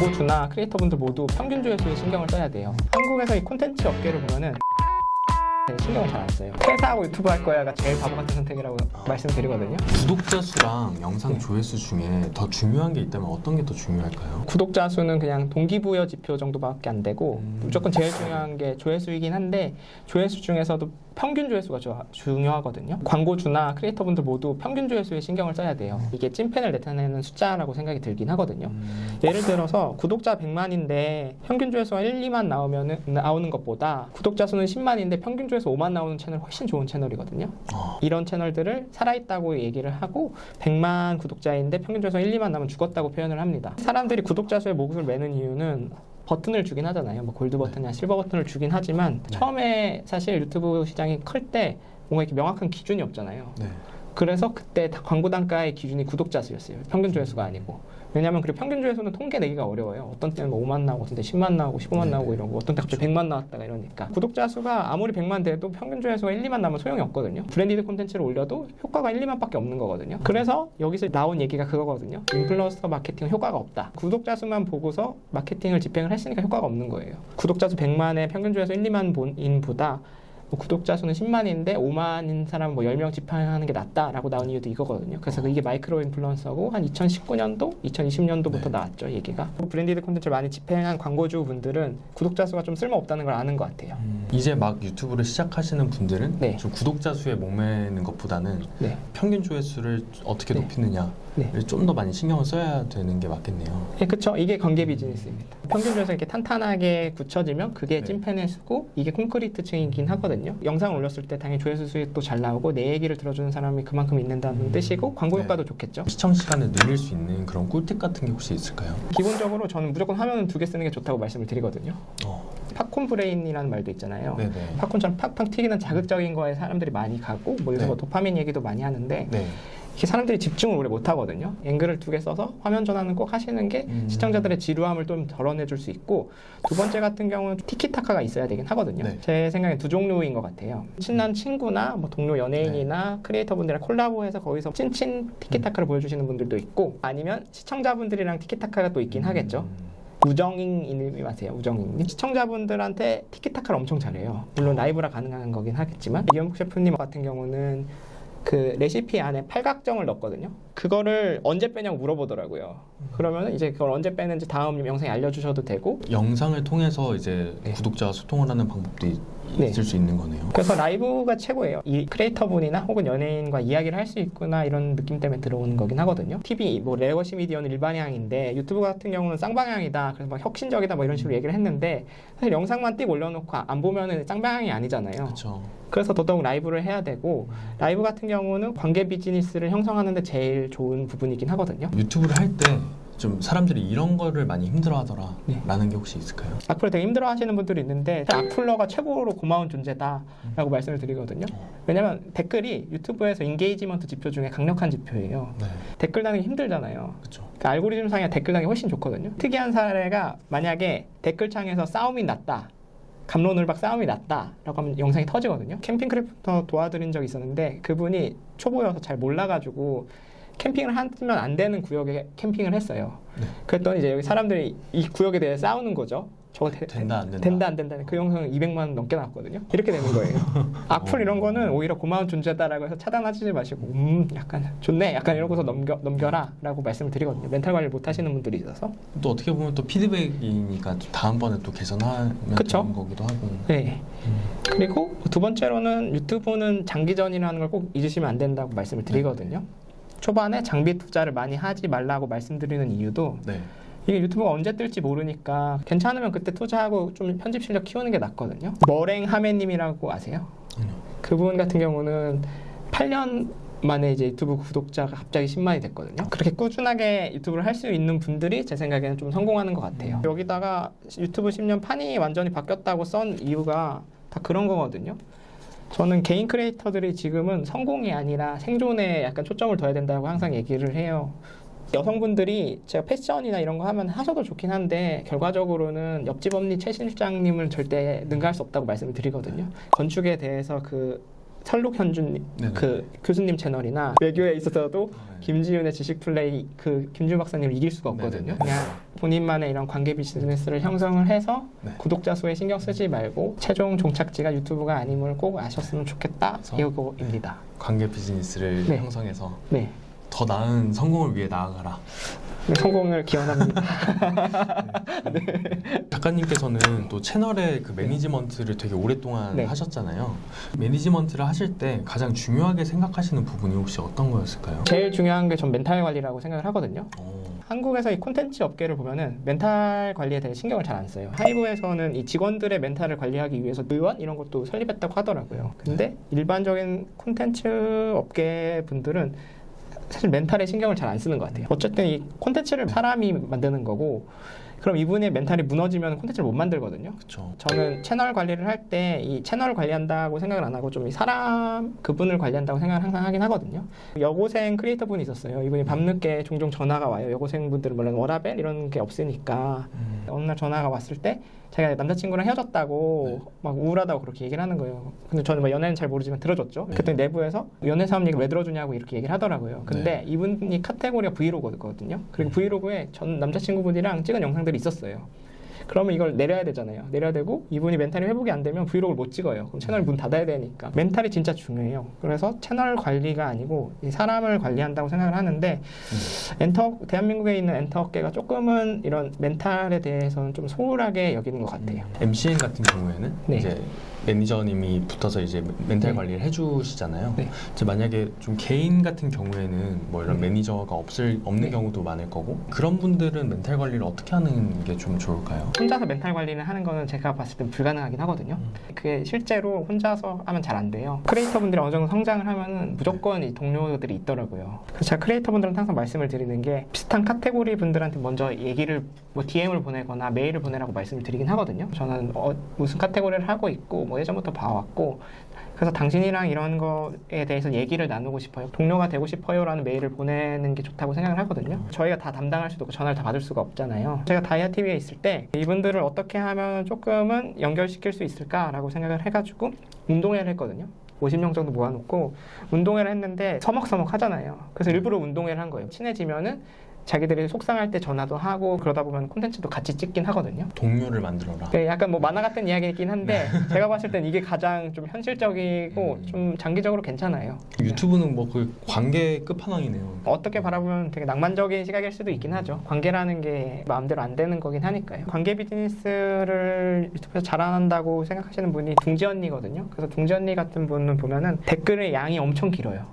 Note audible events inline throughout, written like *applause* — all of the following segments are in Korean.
광고주나 크리에이터분들 모두 평균 조회수에 신경을 써야 돼요. 한국에서 이 콘텐츠 업계를 보면은 네, 신경을 잘 안 써요. 퇴사하고 유튜브 할 거야가 제일 바보 같은 선택이라고 말씀드리거든요. 구독자 수랑 영상 네. 조회수 중에 더 중요한 게 있다면 어떤 게 더 중요할까요? 구독자 수는 그냥 동기부여 지표 정도밖에 안 되고 음. 무조건 제일 중요한 게 조회수이긴 한데 조회수 중에서도 평균 조회수가 조- 중요하거든요. 광고주나 크리에이터분들 모두 평균 조회수에 신경을 써야 돼요. 이게 찐팬을 나타내는 숫자라고 생각이 들긴 하거든요. 음, 예를 들어서 구독자 100만인데 평균 조회수가 1, 2만 나오면 나오는 것보다 구독자 수는 10만인데 평균 조회수 5만 나오는 채널 훨씬 좋은 채널이거든요. 어, 이런 채널들을 살아있다고 얘기를 하고 100만 구독자인데 평균 조회수 1, 2만 나면 죽었다고 표현을 합니다. 사람들이 구독자 수에 목을 매는 이유는 버튼을 주긴 하잖아요. 뭐 골드 버튼이나 실버 버튼을 주긴 하지만 네. 처음에 사실 유튜브 시장이 클 때 뭔가 이렇게 명확한 기준이 없잖아요. 네. 그래서 그때 다 광고 단가의 기준이 구독자 수였어요. 평균 조회수가 아니고. 왜냐하면 그리고 평균 조회수는 통계 내기가 어려워요. 어떤 때는 뭐 5만 나오고, 어떤 때 10만 나오고, 15만 네네. 나오고 이러고, 어떤 때 갑자기 100만 나왔다가 이러니까. 구독자 수가 아무리 100만 돼도 평균 조회수가 1, 2만 나면 소용이 없거든요. 브랜디드 콘텐츠를 올려도 효과가 1, 2만밖에 없는 거거든요. 그래서 여기서 나온 얘기가 그거거든요. 인플루언서 마케팅 효과가 없다. 구독자 수만 보고서 마케팅을 집행을 했으니까 효과가 없는 거예요. 구독자 수 100만에 평균 조회수 1, 2만 본인보다 뭐 구독자 수는 10만인데 5만인 사람 뭐 10명 집행하는 게 낫다라고 나온 이유도 이거거든요. 그래서 이게 마이크로 인플루언서고 한 2019년도, 2020년도부터 네. 나왔죠, 얘기가. 브랜디드 콘텐츠를 많이 집행한 광고주 분들은 구독자 수가 좀 쓸모없다는 걸 아는 것 같아요. 음, 이제 막 유튜브를 시작하시는 분들은 네. 좀 구독자 수에 목매는 것보다는 네. 평균 조회수를 어떻게 네. 높이느냐를 네. 좀더 많이 신경을 써야 되는 게 맞겠네요. 예, 그쵸. 이게 관계 비즈니스입니다. 평균 조회수 이렇게 탄탄하게 굳혀지면 그게 네. 찐팬의 수고, 이게 콘크리트 층이긴 하거든요. 영상을 올렸을 때 당연히 조회수 수익도 잘 나오고 내 얘기를 들어주는 사람이 그만큼 있는다는 음. 뜻이고 광고 네. 효과도 좋겠죠. 시청 시간을 늘릴 수 있는 그런 꿀팁 같은 게 혹시 있을까요? 기본적으로 저는 무조건 화면은 두 개 쓰는 게 좋다고 말씀을 드리거든요. 어, 팝콘 브레인이라는 말도 있잖아요. 네네. 팝콘처럼 팍팍 튀기는 자극적인 거에 사람들이 많이 가고 뭐 요새 네. 뭐 도파민 얘기도 많이 하는데 네. 사람들이 집중을 오래 못 하거든요. 앵글을 두 개 써서 화면 전환은 꼭 하시는 게 음. 시청자들의 지루함을 좀 덜어내줄 수 있고 두 번째 같은 경우는 티키타카가 있어야 되긴 하거든요. 네. 제 생각엔 두 종류인 것 같아요. 친한 친구나 뭐 동료 연예인이나 크리에이터분들이랑 콜라보해서 거기서 찐친 티키타카를 보여주시는 분들도 있고 아니면 시청자분들이랑 티키타카가 또 있긴 하겠죠. 음, 우정잉님이 맞아요. 우정잉님. 시청자분들한테 티키타카를 엄청 잘해요. 물론 라이브라 가능한 거긴 하겠지만 이현복 셰프님 같은 경우는 그 레시피 안에 팔각정을 넣었거든요. 그거를 언제 빼냐고 물어보더라고요. 그러면 이제 그걸 언제 빼는지 다음 영상에 알려주셔도 되고 영상을 통해서 이제 네. 구독자와 소통을 하는 방법도 있- 네. 있을 수 있는 거네요. 그래서 라이브가 최고예요. 이 크리에이터 분이나 혹은 연예인과 이야기를 할 수 있구나 이런 느낌 때문에 들어오는 거긴 하거든요. TV 뭐 레거시 미디어는 일반향인데 유튜브 같은 경우는 쌍방향이다. 그래서 막 혁신적이다 뭐 이런 식으로 얘기를 했는데 사실 영상만 띡 올려놓고 안 보면은 쌍방향이 아니잖아요. 그렇죠. 그래서 더더욱 라이브를 해야 되고 라이브 같은 경우는 관계 비즈니스를 형성하는데 제일 좋은 부분이긴 하거든요. 유튜브를 할때 좀 사람들이 이런 거를 많이 힘들어하더라 네. 라는 게 혹시 있을까요? 악플 되게 힘들어 하시는 분들이 있는데 악플러가 최고로 고마운 존재다라고 말씀을 드리거든요. 왜냐면 댓글이 유튜브에서 인게이지먼트 지표 중에 강력한 지표예요. 네. 댓글 다는 게 힘들잖아요. 그러니까 알고리즘 상에 댓글 다는 게 훨씬 좋거든요. 특이한 사례가 만약에 댓글창에서 싸움이 났다. 감론을박 싸움이 났다라고 하면 영상이 터지거든요. 캠핑 크래프터 도와드린 적이 있었는데 그분이 초보여서 잘 몰라가지고 캠핑을 하면 안 되는 구역에 캠핑을 했어요. 네. 그랬더니 이제 여기 사람들이 이 구역에 대해 싸우는 거죠. 저거 되- 된다 안 된다. 된다 안 된다는 그 영상은 200만 원 넘게 나왔거든요. 이렇게 되는 거예요. *laughs* 악플 이런 거는 오히려 고마운 존재다라고 해서 차단하지 마시고 음 약간 좋네 약간 이러고서 넘겨 넘겨라라고 말씀을 드리거든요. 멘탈 관리를 못 하시는 분들이 있어서 또 어떻게 보면 또 피드백이니까 또 다음번에 또 개선하면 그쵸. 되는 거기도 하고. 네. 음. 그리고 두 번째로는 유튜브는 장기전이라는 걸 꼭 잊으시면 안 된다고 말씀을 드리거든요. 초반에 장비 투자를 많이 하지 말라고 말씀드리는 이유도 네. 이게 유튜브가 언제 뜰지 모르니까 괜찮으면 그때 투자하고 좀 편집 실력 키우는 게 낫거든요. 머랭 하메님이라고 아세요? 그분 같은 경우는 8년 만에 이제 유튜브 구독자가 갑자기 10만이 됐거든요. 그렇게 꾸준하게 유튜브를 할 수 있는 분들이 제 생각에는 좀 성공하는 것 같아요. 여기다가 유튜브 10년 판이 완전히 바뀌었다고 쓴 이유가 다 그런 거거든요. 저는 개인 크리에이터들이 지금은 성공이 아니라 생존에 약간 초점을 둬야 된다고 항상 얘기를 해요. 여성분들이 제가 패션이나 이런 거 하면 하셔도 좋긴 한데 결과적으로는 옆집 언니 최 실장님을 절대 능가할 수 없다고 말씀을 드리거든요. 건축에 대해서 그 설록 현준. 그 교수님 채널이나 외교에 있어서도 네. 김지윤의 지식 플레이 그 김지윤 박사님을 이길 수가 없거든요. 그냥 본인만의 이런 관계 비즈니스를 형성을 해서 네. 구독자 수에 신경 쓰지 말고 최종 종착지가 유튜브가 아님을 꼭 아셨으면 좋겠다 이거입니다. 관계 비즈니스를 네. 형성해서 네. 더 나은 성공을 위해 나아가라. *laughs* 네, 성공을 기원합니다. 작가님께서는 또 채널의 그 매니지먼트를 되게 오랫동안 네. 하셨잖아요. 매니지먼트를 하실 때 가장 중요하게 생각하시는 부분이 혹시 어떤 거였을까요? 제일 중요한 게 전 멘탈 관리라고 생각을 하거든요. 어, 한국에서 이 콘텐츠 업계를 보면은 멘탈 관리에 대해 신경을 잘 안 써요. 하이브에서는 이 직원들의 멘탈을 관리하기 위해서 의원 이런 것도 설립했다고 하더라고요. 근데 일반적인 콘텐츠 업계 분들은 사실 멘탈에 신경을 잘 안 쓰는 것 같아요. 어쨌든 이 콘텐츠를 사람이 만드는 거고 그럼 이분의 멘탈이 무너지면 콘텐츠를 못 만들거든요. 그렇죠. 저는 채널 관리를 할 때 이 채널을 관리한다고 생각을 안 하고 좀 이 사람 그분을 관리한다고 생각을 항상 하긴 하거든요. 여고생 크리에이터 분이 있었어요. 이분이 밤늦게 종종 전화가 와요. 여고생 분들은 물론 워라벨 이런 게 없으니까 음, 어느 날 전화가 왔을 때 제가 남자친구랑 헤어졌다고 네. 막 우울하다고 그렇게 얘기를 하는 거예요. 근데 저는 뭐 연애는 잘 모르지만 들어줬죠. 네. 그때 내부에서 연애 사업 얘기 왜 들어주냐고 이렇게 얘기를 하더라고요. 근데 이분이 카테고리가 브이로그거든요. 그리고 음. 브이로그에 전 남자친구분이랑 찍은 영상들이 있었어요. 그러면 이걸 내려야 되잖아요. 내려야 되고 이분이 멘탈이 회복이 안 되면 브이로그를 못 찍어요. 그럼 채널 문 닫아야 되니까 멘탈이 진짜 중요해요. 그래서 채널 관리가 아니고 이 사람을 관리한다고 생각을 하는데 엔터 대한민국에 있는 엔터계가 조금은 이런 멘탈에 대해서는 좀 소홀하게 여기는 것 같아요. MCN 같은 경우에는 네. 이제 매니저님이 붙어서 이제 멘탈 네. 관리를 해주시잖아요. 네. 이제 만약에 좀 개인 같은 경우에는 뭐 이런 네. 매니저가 없을 없는 네. 경우도 많을 거고 그런 분들은 멘탈 관리를 어떻게 하는 게 좀 좋을까요? 혼자서 멘탈 관리를 하는 거는 제가 봤을 땐 불가능하긴 하거든요. 음. 그게 실제로 혼자서 하면 잘 안 돼요. 크리에이터 분들이 어느 정도 성장을 하면은 무조건 이 동료들이 있더라고요. 그래서 제가 크리에이터 분들한테 항상 말씀을 드리는 게 비슷한 카테고리 분들한테 먼저 얘기를 뭐 DM을 보내거나 메일을 보내라고 말씀을 드리긴 하거든요. 저는 어, 무슨 카테고리를 하고 있고 뭐 예전부터 봐왔고 그래서 당신이랑 이런 거에 대해서 얘기를 나누고 싶어요. 동료가 되고 싶어요라는 메일을 보내는 게 좋다고 생각을 하거든요. 저희가 다 담당할 수도 없고 전화를 다 받을 수가 없잖아요. 제가 다이아 TV에 있을 때 이분들을 어떻게 하면 조금은 연결시킬 수 있을까라고 생각을 해가지고 운동회를 했거든요. 50명 정도 모아놓고 운동회를 했는데 서먹서먹 하잖아요. 그래서 일부러 운동회를 한 거예요. 친해지면은 자기들이 속상할 때 전화도 하고 그러다 보면 콘텐츠도 같이 찍긴 하거든요. 동료를 만들어라. 그 약간 뭐 만화 같은 이야기이긴 한데 *laughs* 제가 봤을 땐 이게 가장 좀 현실적이고 음. 좀 장기적으로 괜찮아요. 유튜브는 뭐 그 관계 끝판왕이네요. 어떻게 바라보면 되게 낭만적인 시각일 수도 있긴 하죠. 관계라는 게 마음대로 안 되는 거긴 하니까요. 관계 비즈니스를 유튜브에서 잘한다고 생각하시는 분이 둥지 언니거든요. 그래서 둥지 언니 같은 분은 보면은 댓글의 양이 엄청 길어요.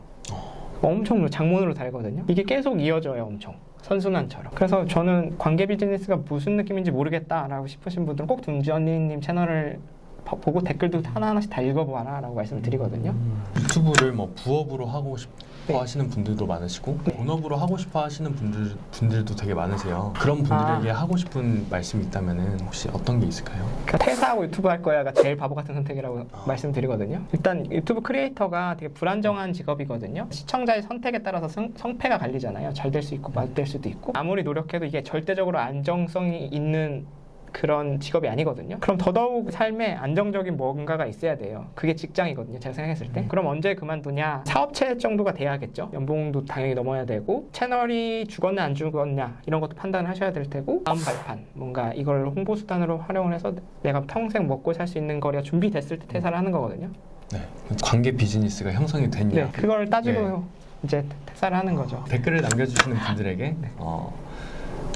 엄청 장문으로 달거든요. 이게 계속 이어져요, 엄청. 선순환처럼. 그래서 저는 관계 비즈니스가 무슨 느낌인지 모르겠다라고 싶으신 분들은 꼭 둥지 언니님 채널을 보- 보고 댓글도 하나하나씩 다 읽어보아라 라고 말씀을 드리거든요. 음, 유튜브를 뭐 부업으로 하고 싶어 네. 하시는 분들도 많으시고 네. 본업으로 하고 싶어 하시는 분들 분들도 되게 많으세요. 그런 분들에게 아. 하고 싶은 말씀이 있다면은 혹시 어떤 게 있을까요? 그러니까 퇴사하고 유튜브 할 거야가 제일 바보 같은 선택이라고 아. 말씀드리거든요. 일단 유튜브 크리에이터가 되게 불안정한 직업이거든요. 시청자의 선택에 따라서 성, 성패가 갈리잖아요. 잘 될 수 있고 mal 될 수도 있고 아무리 노력해도 이게 절대적으로 안정성이 있는 그런 직업이 아니거든요. 그럼 더더욱 삶에 안정적인 뭔가가 있어야 돼요. 그게 직장이거든요. 제가 생각했을 때. 음. 그럼 언제 그만두냐? 사업체 정도가 돼야겠죠. 연봉도 당연히 넘어야 되고 채널이 죽었냐 안 죽었냐 이런 것도 판단을 하셔야 될 테고 다음 발판 뭔가 이걸 홍보 수단으로 활용을 해서 내가 평생 먹고 살 수 있는 거리가 준비됐을 때 퇴사를 하는 거거든요. 네. 관계 비즈니스가 형성이 됐냐? 네, 그걸 따지고 네. 이제 퇴사를 하는 거죠. 댓글을 남겨주시는 분들에게 어,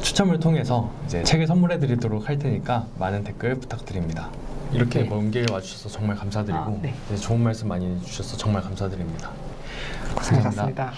추첨을 통해서 이제 책을 선물해 드리도록 할 테니까 많은 댓글 부탁드립니다. 이렇게 네. 먼길 와주셔서 정말 감사드리고 아, 네. 이제 좋은 말씀 많이 해주셔서 정말 감사드립니다. 고생하셨습니다.